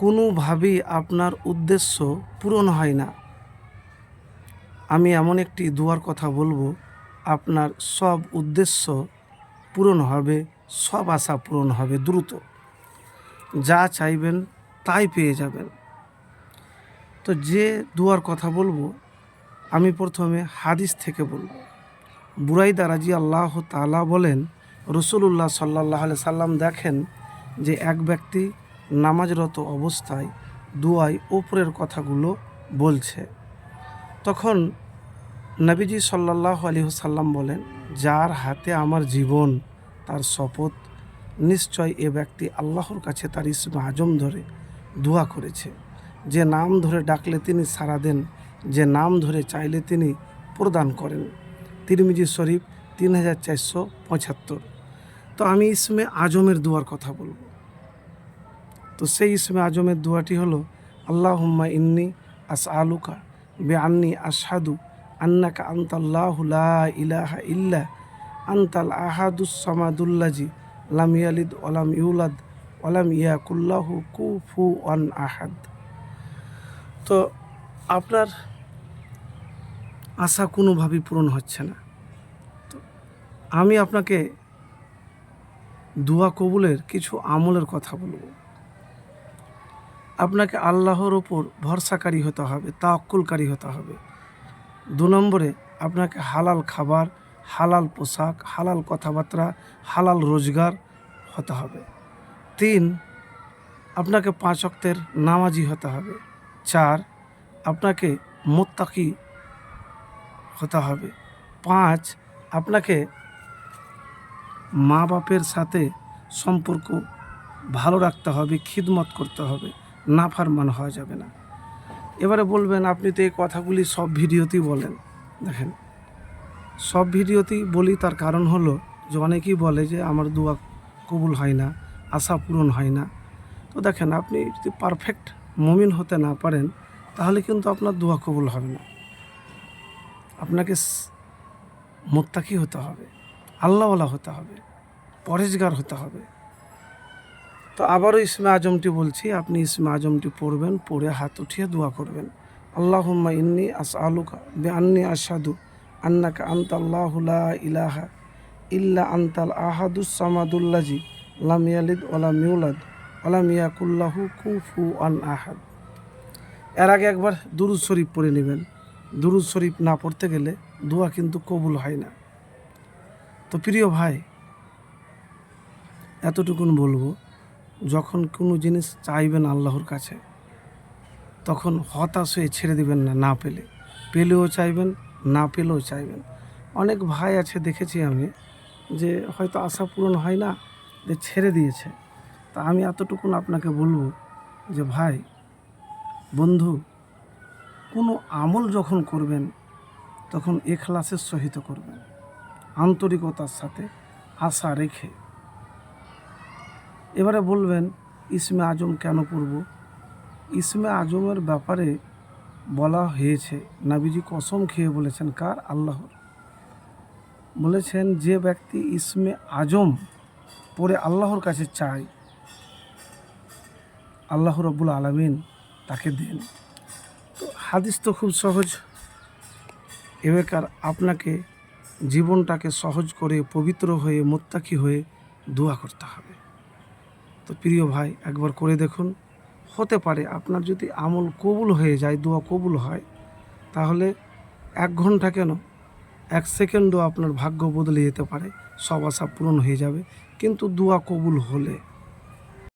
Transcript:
কোনোভাবেই আপনার উদ্দেশ্য পূরণ হয় না। আমি এমন একটি দুয়ার কথা বলব, আপনার সব উদ্দেশ্য পূরণ হবে, সব আশা পূরণ হবে দ্রুত। যা চাইবেন তাই পেয়ে যাবেন। তো যে দুয়ার কথা বলব, আমি প্রথমে হাদিস থেকে বলব। বুরাইদা রাজি আল্লাহ তালা বলেন রসুল্লাহ সাল্লাহ সাল্লাম দেখেন যে এক ব্যক্তি নামাজরত অবস্থায় দুয়ায় ওপরের কথাগুলো বলছে। তখন নবীজি সাল্লাহ আলী সাল্লাম বলেন, যার হাতে আমার জীবন, তার শপথ, নিশ্চয় এ ব্যক্তি আল্লাহর কাছে তার ইসমে আজম ধরে দোয়া করেছে। যে নাম ধরে ডাকলে তিনি সারা দেন, যে নাম ধরে চাইলে তিনি প্রদান করেন। তিরমিজি শরীফ তিন হাজার চারশো পঁচাত্তর। তো আমি ইসমে আজমের দুয়ার কথা বলব। তো সেই ইসমে আজমের দোয়াটি হলো আল্লাহ হুম্মা ইন্নি আস আলুকা বে আন্নি আসাদু আন্নাকা আন্তাল্লাহ লা ইলাহা ইল্লা আন্তাল আহাদুস সামাদুল্লাজি লাম ইয়ালিদ ওলাম ইউলাদ ওলাম ইয়াকুল্লাহু কুফু ওয়ান আহাদ। তো আপনার আশা কোনোভাবেই পূরণ হচ্ছে না। তো আমি আপনাকে দোয়া কবুলের কিছু আমলের কথা বলব। আপনাকে আল্লাহর ওপর ভরসাকারী হতে হবে তাক্কুলকারী হতে হবে। দু নম্বরে, আপনাকে হালাল খাবার, হালাল পোশাক, হালাল কথাবার্তা, হালাল রোজগার হতে হবে। তিন, আপনাকে পাঁচ অক্তের নামাজি হতে হবে। চার, আপনাকে মোত্তাকি হতে হবে। পাঁচ, আপনাকে মা বাপের সাথে সম্পর্ক ভালো রাখতে হবে, খিদমত করতে হবে। না ফারমান হওয়া যাবে না। এবারে বলবেন, আপনি তো এই কথাগুলি সব ভিডিওতেই বলেন। দেখেন, সব ভিডিওতেই বলি, তার কারণ হলো যে অনেকেই বলে যে আমার দোয়া কবুল হয় না, আশা পূরণ হয় না। তো দেখেন, আপনি যদি পারফেক্ট মমিন হতে না পারেন, তাহলে কিন্তু আপনার দোয়া কবুল হবে না। আপনাকে মোত্তাকি হতে হবে, আল্লাহওয়ালা হতে হবে পরেজগার হতে হবে। তো আবারও ইসমে আজমটি বলছি, আপনি ইসমে আজমটি পড়বেন, পড়ে হাত উঠিয়ে দোয়া করবেন। আল্লাহুম্মা ইন্নি আস আলুকা বে আন্নি আসাদু আন্নাকা আন্তাল্লাহু লা ইলাহা ইল্লা আন্তাল আহাদুস সামাদুল্লাজি লাম ইয়ালিদ ওলাম ইউলাদ ওলাম ইয়াকুল্লাহু কুফু আন আহাদ। এর আগে একবার দুরুদ শরীফ পড়ে নেবেন। দুরুদ শরীফ না পড়তে গেলে দোয়া কিন্তু কবুল হয় না। তো প্রিয় ভাই, এতটুকুন বলব যখন কোনো জিনিস চাইবেন আল্লাহর কাছে, তখন হতাশ হয়ে ছেড়ে দিবেন না না পেলে। পেলেও চাইবেন, না পেলেও চাইবেন। অনেক ভাই আছে, দেখেছি আমি, যে হয়তো আশা পূরণ হয় না, যে ছেড়ে দিয়েছে। তা আমি এতটুকুন আপনাকে বলব যে, ভাই, বন্ধু, কোনো আমল যখন করবেন, তখন এখলাসের সহিত করবেন। আন্তরিকতার সাথে আশা রেখে এবারে বলবেন, ইসমে আজম কেন পড়ব? ইসমে আজমের ব্যাপারে বলা হয়েছে। নাবিজি কসম খেয়ে বলেছেন, কার? আল্লাহর। বলেছেন, যে ব্যক্তি ইসমে আজম পড়ে আল্লাহর কাছে চায়, আল্লাহ রব্বুল আলমিন তাকে দেন। তো হাদিস তো খুব সহজ। এবেকার আপনাকে জীবনটাকে সহজ করে পবিত্র হয়ে মোত্তাকি হয়ে দোয়া করতে হবে। তো প্রিয় ভাই, একবার করে দেখুন। হতে পারে আপনার যদি আমল কবুল হয়ে যায়, দোয়া কবুল হয়, তাহলে এক ঘণ্টা কেন? এক সেকেন্ডও আপনার ভাগ্য বদলে যেতে পারে, সব আশা পূরণ হয়ে যাবে। কিন্তু দোয়া কবুল হলে